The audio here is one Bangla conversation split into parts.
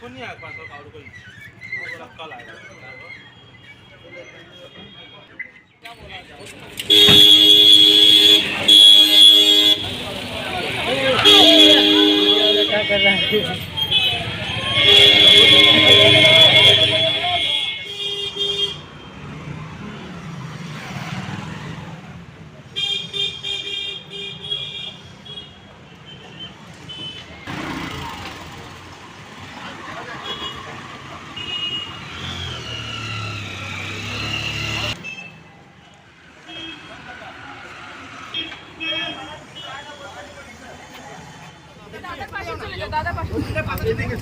कुनै आएको पाँच अरू कोही कल आएको क्या कर रहा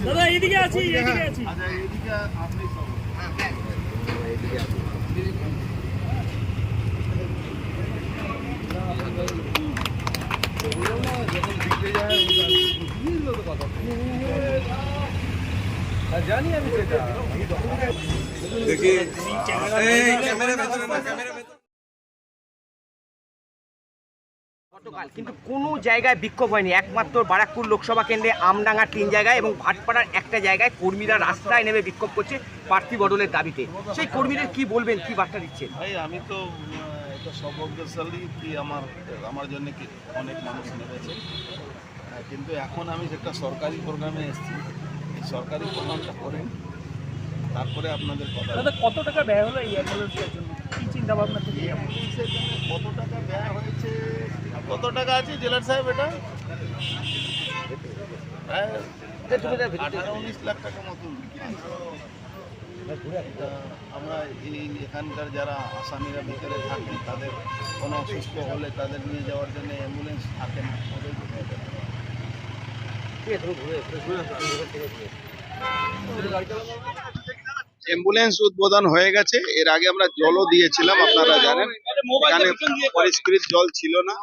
দাদা এইদিকে আছি এইদিকে আছি গতকাল কিন্তু কোনো জায়গায় বিক্ষোভ হয়নি। একমাত্র বারাকপুর লোকসভা কেন্দ্রে আমডাঙ্গার তিন জায়গায় এবং ভাটপাড়ার একটা জায়গায় কর্মীরা রাস্তায় নেমে বিক্ষোভ করছে প্রার্থী বদলের দাবিতে। সেই কর্মীদের কি বলবেন কি বার্তা দিচ্ছেন? ভাই আমি তো এটা সৌভাগ্যশালী কি আমার আমার জন্য কি অনেক মানুষ নেমেছে। কিন্তু এখন আমি একটা সরকারি প্রোগ্রামে এসেছি এই সরকারি প্রোগ্রামটা করে তারপরে আপনাদের কথা কত টাকা ব্যয় হলো এই জন্য? কি চিন্তা ভাবনা কত কত টাকা আছে জেলার সাহেব এটা? প্রায় আঠারো উনিশ লাখ টাকা মতন। আমরা এখানকার যারা আসামিরা ভিতরে থাকে তাদের কোনো অসুস্থ হলে তাদের নিয়ে যাওয়ার জন্য অ্যাম্বুলেন্স থাকে না। ওদের জন্য এটা। করা। অ্যাম্বুলেন্স উদ্বোধন হয়ে গেছে। এর আগে আমরা জলও দিয়েছিলাম আপনারা জানেন। এখানে পরিষ্কৃত জল ছিল না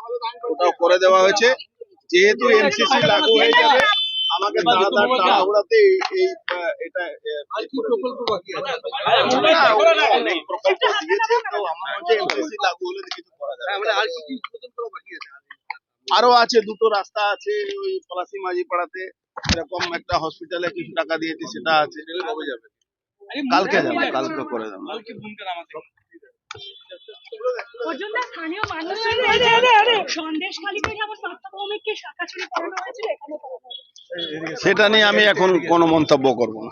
ওটাও করে দেওয়া হয়েছে। যেহেতু এমসিসি লাগু হয়ে যাবে আমাকে তাড়াতাড়ি এই এই, এটা প্রকল্প বাকি আছে অনেক প্রকল্প দিয়েছে তো আমার মধ্যে এমসিসি লাগু হলে কিছু করা যাবে। আর কি আরও আছে দুটো রাস্তা আছে ওই পলাশি মাঝি পাড়াতে এরকম একটা হসপিটালে কিছু টাকা দিয়েছে সেটা আছে। কবে যাবে? কালকে যাব কালকে করে দেবো পর্যন্ত স্থানীয় মানুষের সন্দেশখালীতে যেমন পার্থভৌমিককে শাখা ছেড়ে পড়ানো হয়েছিল? এখানে পড়ানো সেটা নিয়ে আমি এখন কোনো মন্তব্য করব না।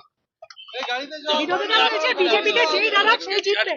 বিরোধীরা বলছে বিজেপিকে যেই দাঁড়াক সেই জিতবে।